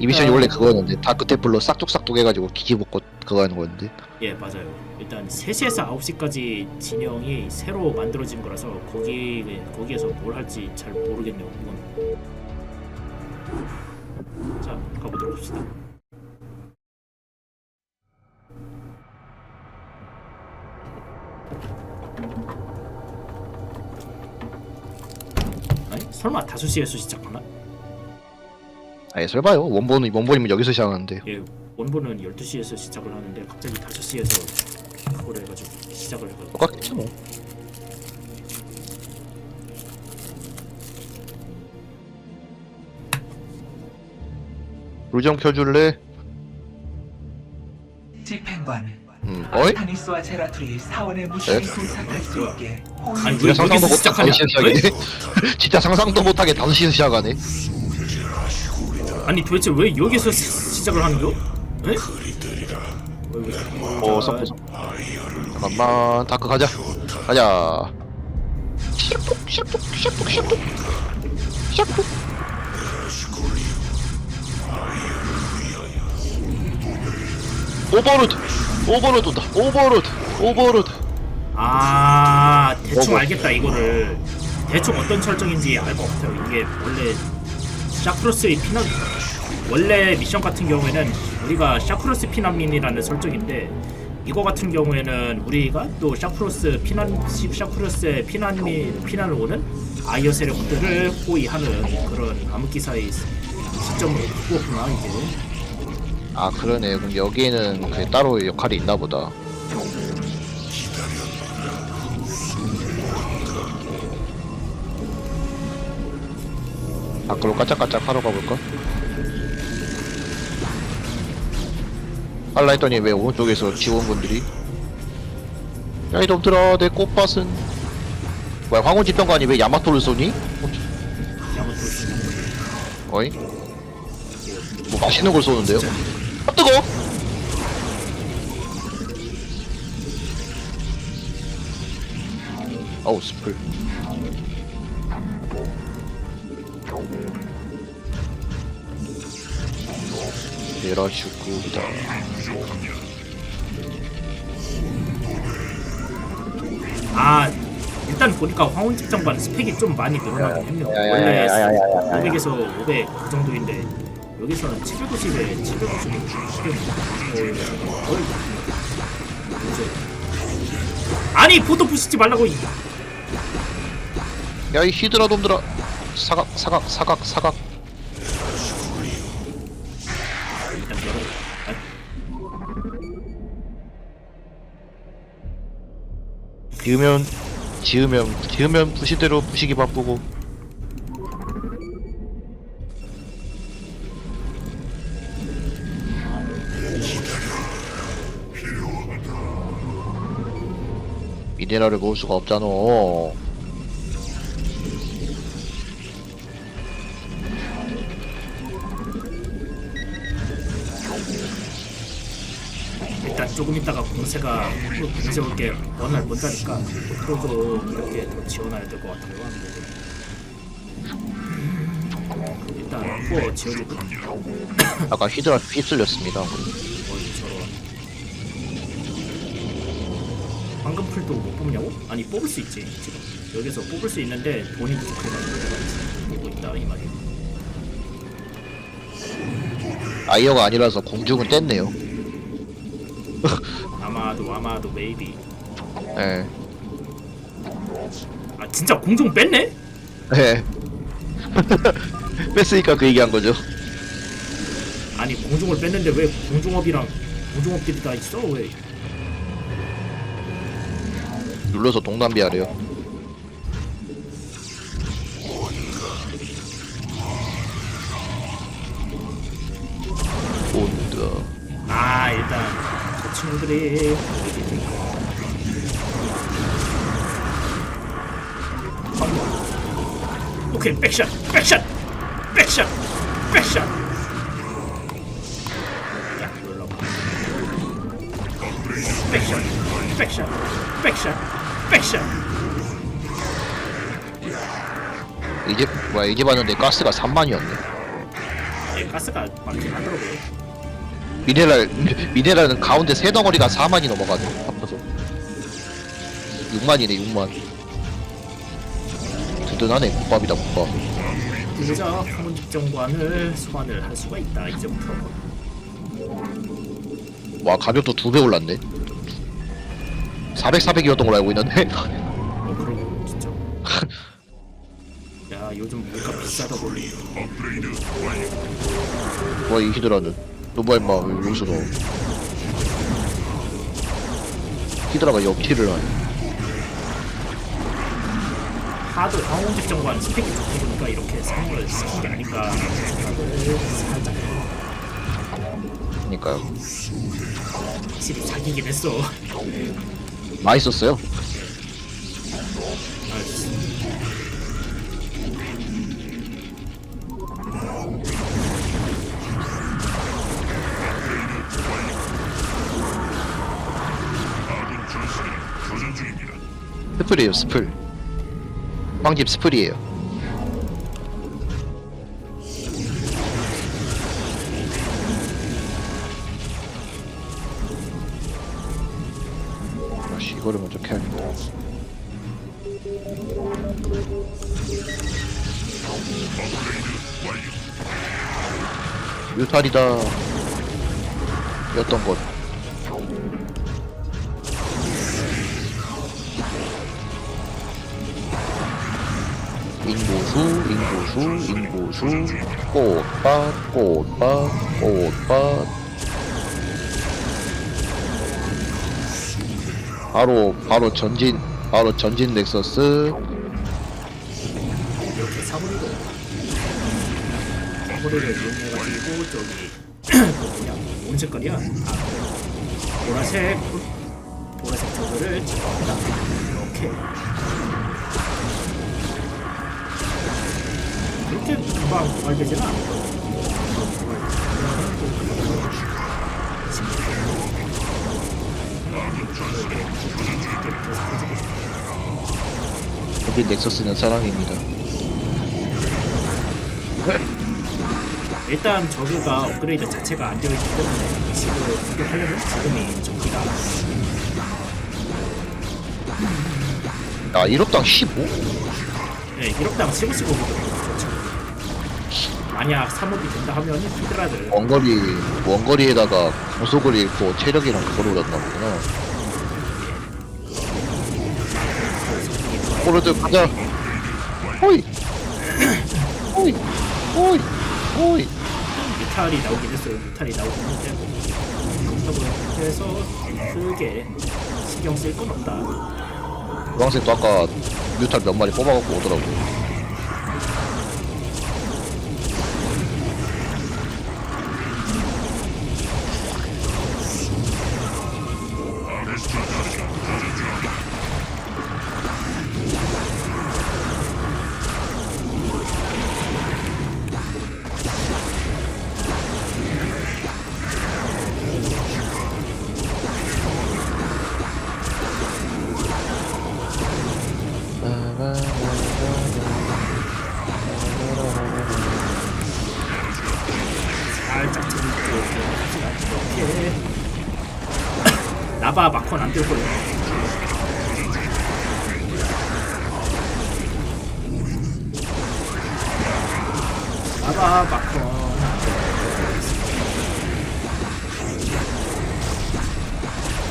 이 미션이 원래 그거였는데 다크 템플로 싹둑싹둑 해가지고 기지복고 그거 하는 거였는데 예 맞아요. 일단 3시에서 9시까지 진영이 새로 만들어진 거라서 거기 거기에서 뭘 할지 잘 모르겠네요. 이건. 자 가보도록 합시다. 아니 설마 5시에서 시작하나? 아예 설봐요. 원본은 원본이면 여기서 시작하는데. 예 원본은 12시에서 시작을 하는데 갑자기 5시에서 그걸 해가지고 시작을 해가지고. 똑같겠죠 뭐. 루정 켜줄래? 집행관 음 어이? 타니스와 제라툴이 사원의 무시에 도착할 수 있게 아니, 왜 진짜 상상도 여기서 못하게 시작하냐? 5시에 시작이네 진짜 상상도 못하게 5시에서 시작하네 아니 도대체 왜 여기서 시, 시작을 하는 거? 에? 어 섞고 잠깐만 다크 가자 가자 샤푹 샤푹 샤푹 샤푹 샤푹 오버로드 오버로드 온다 오버로드 오버로드 아 대충 뭐고? 알겠다 이거를 대충 어떤 설정인지 알 것 같아요 이게 원래 샤크로스의 피난 원래 미션 같은 경우에는 우리가 샤크로스 피난민이라는 설정인데 이거 같은 경우에는 우리가 또 샤크로스 피난 샤크로스의 피난민 피난을 오는 아이어 세력들을 호위하는 그런 암흑기사의 시점으로 바꾸었구나 이게. 아 그러네 그럼 여기에는 그 따로 역할이 있나 보다 밖으로 까짝까짝 하러 가볼까? 할라 했더니 왜 오른쪽에서 지원군들이 야 이놈들아 내 꽃밭은 뭐야 황혼 지평관이 왜 야마토를 쏘니? 어이? 뭐 맛있는 걸 쏘는데요? 아 뜨거! 어우 스플 밀어주고다. 아 일단 보니까 황혼 특정반 스펙이 좀 많이 늘어나긴 했네요. 원래 500에서 500그 정도인데 여기서는 790에 790이 거의 아니 포도 부시지 말라고 야이 히드라돔들아. 사각 사각 사각 사각. 지으면 지으면 지으면 부시대로 부시기 바쁘고. 미네랄을 모을 수가 없잖아 조금 있다가 공세가 공세 올게 원할 못하니까 프로도 이렇게 더 지원해야 될 것 같아요. 일단 뭐 지어주고. 아까 히드라 휩쓸렸습니다. 어이 저런. 황금 풀도 못 뽑냐고? 아니 뽑을 수 있지 지금. 여기서 뽑을 수 있는데 돈이 부족해가지고 내가 지금 뽑고 있다 이 말이야. 아이어가 아니라서 공중은 뗐네요 아마도 아마도 메이비 예. 아 진짜 공중 뺐네? 예. 뺐으니까 그 얘기한 거죠. 아니 공중을 뺐는데 왜 공중업이랑 공중업들이 다 있어 왜? 눌러서 동남비 하래요 친구들이. 오케이 백샷 백샷 백샷 백샷. 백샷 백샷 백샷 백샷. 이제 뭐야 이제 봤는데 가스가 3만이었네. 네, 가스가 많긴 하더라고요. 미네랄 미네랄은 가운데 세 덩어리가 4만이 넘어가네 합쳐서. 6만이네 6만. 든든하네 국밥이다 국밥. 그러자 황혼 집정관을 소환을 할 수가 있다 이제부터. 와 가격도 두 배 올랐네. 400, 400이었던 걸로 알고 있는데. 어 그러고 진짜. 야 요즘 물가 비싸다 보니 와이 히드라는 너 뭐야 임마 왜 여기서 너 히드라가 역킬을 하네. 하도 황혼 집정관 스펙이 좋다 보니까 이렇게 상을 시킨 게 아닌가. 생각을 살짝 그니까요. 확실히 사기긴 했어. 맛있었어요 스플이에요 스플. 빵집 스플이에요. 아씨 이거를 먼저 캐야겠다 뮤탈이다. 였던 것 인고수 인고수 인고수. 꽃밭 꽃밭 꽃밭. 바로 바로 전진 바로 전진 넥서스. 보라색 보라색 저거를. 이렇게 이렇게 금방 부활되진 않아. 전진 넥서스는 사랑입니다 일단 저그가 업그레이드 자체가 안 되어 있기 때문에 이식을 공격하려면 지금이 적기다. 야 1억당 15? 네, 1억당 15씩 오고 좋죠. 만약 3억이 된다 하면 히드라를 원거리 원거리에다가 고속을 잃고 체력이랑 그걸 올렸나 보구나. 코르드 가자. 호이! 호이! 호이! 호이! 뮤탈이 나오긴 했어요. 뮤탈이 나오긴 했는데. 그렇다고 해서 크게 신경 쓸 건 없다. 주황색 도 아까 뮤탈 몇 마리 뽑아갖고 오더라고 안 들고요. 나바 마콘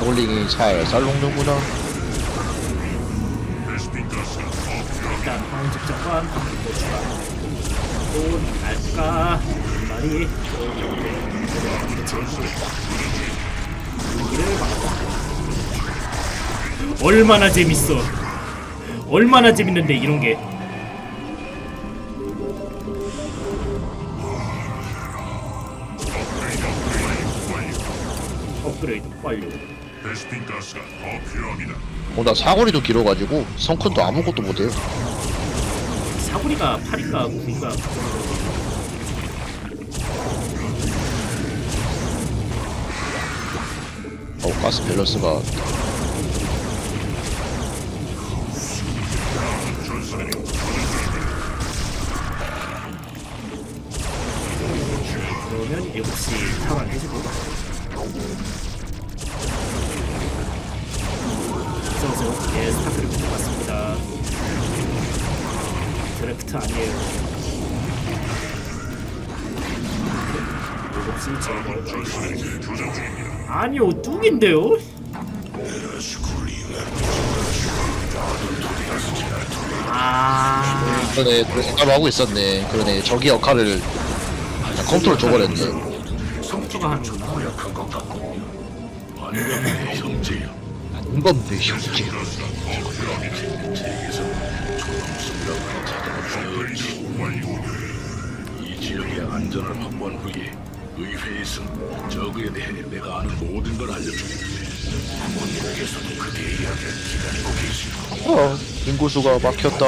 저글링이 살살 녹는구나. 일단 황집정관 한번더 추가 또 날까 한 마리. 또이 얼마나 재밌어. 얼마나 재밌는데 이런 게. 업그레이드 완료. 베스핀 가스가 더 필요합니다. 어, 나 사거리도 길어가지고 성큰도 아무것도 못해요. 사거리가 8인가 9인가. 어 가스 밸런스가 해주고. 어서오세요 예 스타트를 붙여봤습니다. 드래프트 아니에요. 일곱 시 제거. 아니요 뚝인데요? 아 그러네 그 생각을 하고 있었네. 그러네 저기 역할을 그냥 컨트롤 줘버렸네. 컴퓨터가 하는구나 인건데 형제. 이 지역의 안전을 확보한 후에 의회에서 저그에 대해 내가 아는 모든 걸 알려주겠는 데 본인에게서도 그대의 이야기를 기다리고 계시고 어 인구수가 막혔다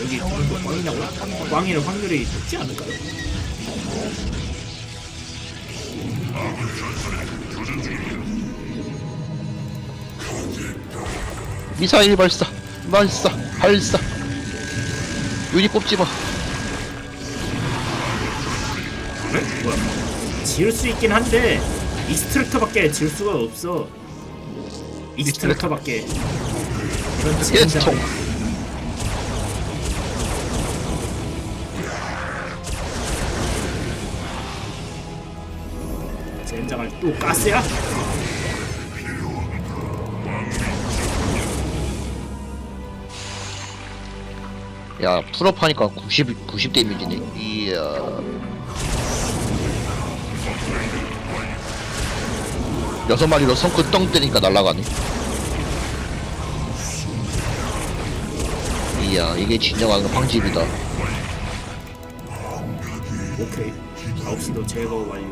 여기 구름도 꽝이냐고? 꽝일 확률이 높지 않을까요? 미사일 발사 발사 발사 유닛 뽑지 마 지을 수 있긴 한데 이스트럭터밖에 지을 수가 없어. 이스트럭터밖에. 이런 젠장 예통 젠장을 또 가스야? 야 풀업 하니까 90 90 데미지네. 이야 여섯 마리로 성크 떵 때니까 날아가네. 이야 이게 진정한 황집이다. 오케이. 9시도 제거 완료.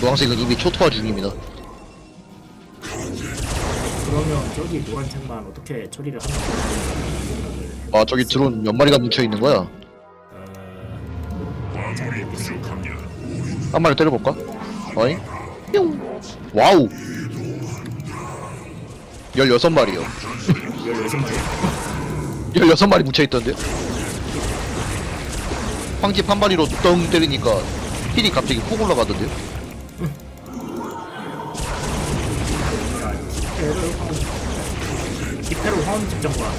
노란색은 이미 초토화 중입니다. 그러면 저기 노란색만 어떻게 처리를 하는? 아 저기 드론 몇 마리가 뭉쳐 있는 거야 한 마리 때려볼까? 어이? 뿅 와우 16마리요 16마리 16마리 뭉쳐있던데요? 황집 한 마리로 떵 때리니까 힐이 갑자기 훅 올라가던데요? 히페로 화원 집정과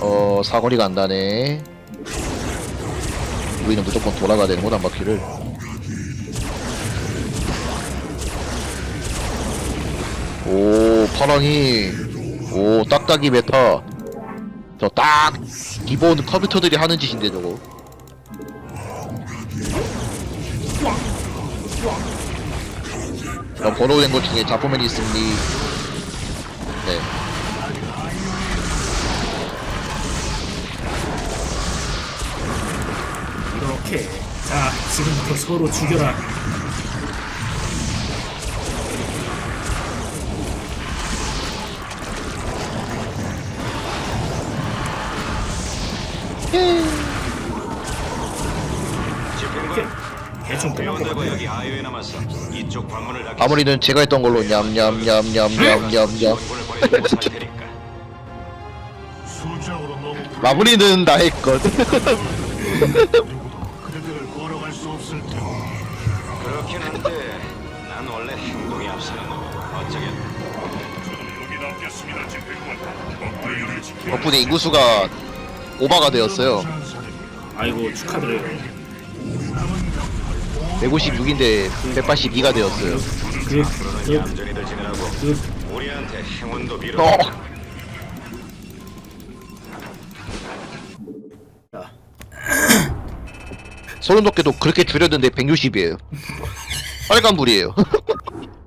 어 사거리가 안 나네 우리는 무조건 돌아가야 되는 거다 바퀴를. 오 파랑이. 오 딱딱이 메타. 저 딱 기본 컴퓨터들이 하는 짓인데 저거. 저 번호된 것 중에 자포맨이 있으니 지금부터 서로 죽여라. 이렇게 대충 거 같네 여기 아이오에 남았어. 이쪽 관문을 닫기 마무리는 제가 했던 걸로 냠냠냠냠냠냠냠. 전군을 버리는 상태니까. 수적으로 너무 마무리는 나의 것 그렇긴 한데 난 원래 행동이 앞서는 놈. 어쩌겠 여기 집행관. 덕분에 인구수가 오바가 되었어요 아이고 축하드려요 156인데 182가 되었어요 앞으로는 얌전히들 지내라고. 그 우리한테 행운도 빌어. 어. 자, 소름 돋게도 그렇게 줄였는데 160이에요 빨간불이에요